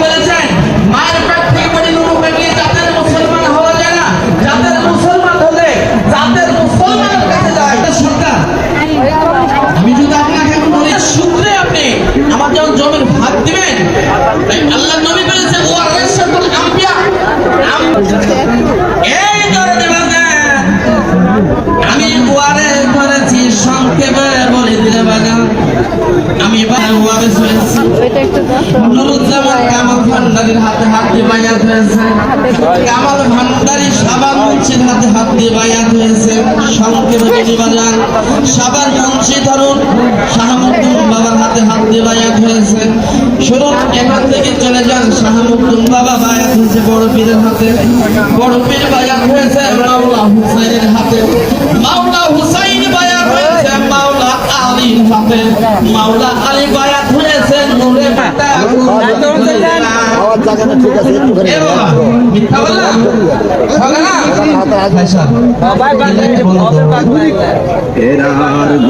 বলেছেন মায়ের পেট থেকে বেরিয়ে নুরু বেরিয়ে জাতের মুসলমান হওয়া যায় না জাতের মুসলমান হলে জাতের মুসলমানের কাছে যায় এটা সরকার আমি যদি আপনাকে এখন বলি সূত্রে আপনি আমার যখন জমির ভাগ দিবেন তাই আল্লাহ নবী বলেছেন ও আরেসাতুল আম্বিয়া আম- এই ধরনের বাজার আমি ওয়ারে ধরেছি সংক্ষেপে বলে দিলে বাজার আমি বাজার ওয়ারে শুয়েছি নুরুজ্জামান কামাল ভান্ডারির হাতে হাত দিয়ে বায়াত হয়েছে। কামাল ভান্ডারি সাবান মুন্সির হাতে হাত দিয়ে বায়াত হয়েছে। সংক্ষেপে বাজান সাবান মুন্সি ধরুন শাহমুদ্দিন বাবার হাতে হাত দিয়ে বায়াত হয়েছে। শুনুন এখান থেকে চলে যান শাহমুদ্দিন বাবা বায়াত হয়েছে বড় পীরের হাতে। বড় পীর বায়াত হয়েছে মাওলা মাওলা আলী বায়াত হয়েছে নূরে পাতা খাওয়ার ঠিক আছে একটু করে মিথ্যা বললাম? হবে না?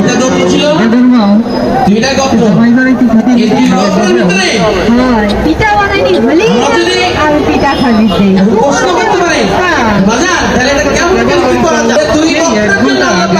এটা গপ্প ছিল? দুইটা গপ্প। এই দুই গপ্পের ভিতরে। পিঠা বানাইনি হলি আর পিঠা খাবি এখন প্রশ্ন করতে পারে, বাজান, তাহলে এটা কেমন কেমন করা যায়? দুই গপ্পের জন্য আল্লাহ পাক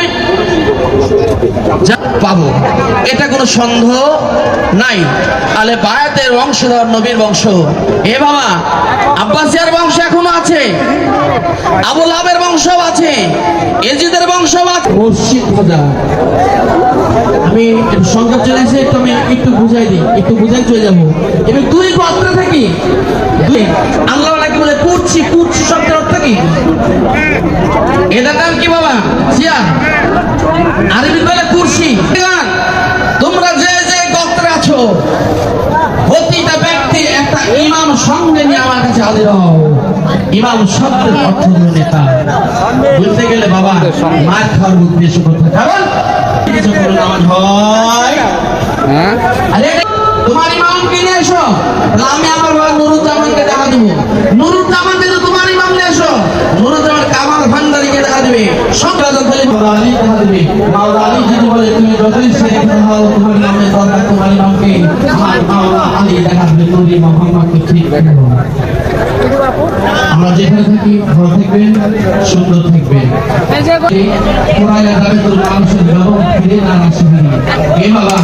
যা পাবো। এটা কোনো সন্দেহ নাই। আলে বায়াতের বংশধর নবীর বংশ। এ বাবা, আব্বাসিয়ার বংশ এখনও আছে। আবুল আবের বংশ আছে। এজিদের বংশ আছে। আমি সংখ্যা চলে এসে একটু আমি একটু বুঝাই দিই। একটু বুঝাই চলে যাব। এবার দুই গোত্র থাকি। দুই। আল্লাহ নাকি বলে কুচ্ছি কুচ্ছি শব্দের অর্থ কি এটার নাম কি বাবা সিয়া আরবি বলে কুরসি তোমরা যে যে গোত্রে আছো প্রতিটা ব্যক্তি একটা ইমাম সঙ্গে নিয়ে হাজির হও ইমাম শব্দের অর্থ হলো নেতা। বলতে গেলে বাবা মার খাওয়ার উদ্দেশ্য করতে কারণ কিছু করে নামাজ হয় আরে তোমার এসো? আমি আমার বাবা নুরুজ্জামানকে দেখা দেবো। নুরুজ্জামানকে তো তোমার ইমাম নিয়ে এসো কামাল ভান্ডারিকে দেখা দেবে। সব রাজা তাহলে মাওলা আলী দেখা দেবে। মাওলা আলী যদি বলে তুমি যতই তোমার নামে দরকার তোমার ইমামকে আমার মাওলা আলী দেখা দেবে নবী মোহাম্মদকে ঠিক দেখা দেবে আমরা যেখানে থাকি ভালো থাকবেন সুন্দর থাকবেন। কোরআন আদালতের মানুষের ব্যবহার ফিরে না আসে এ বাবা।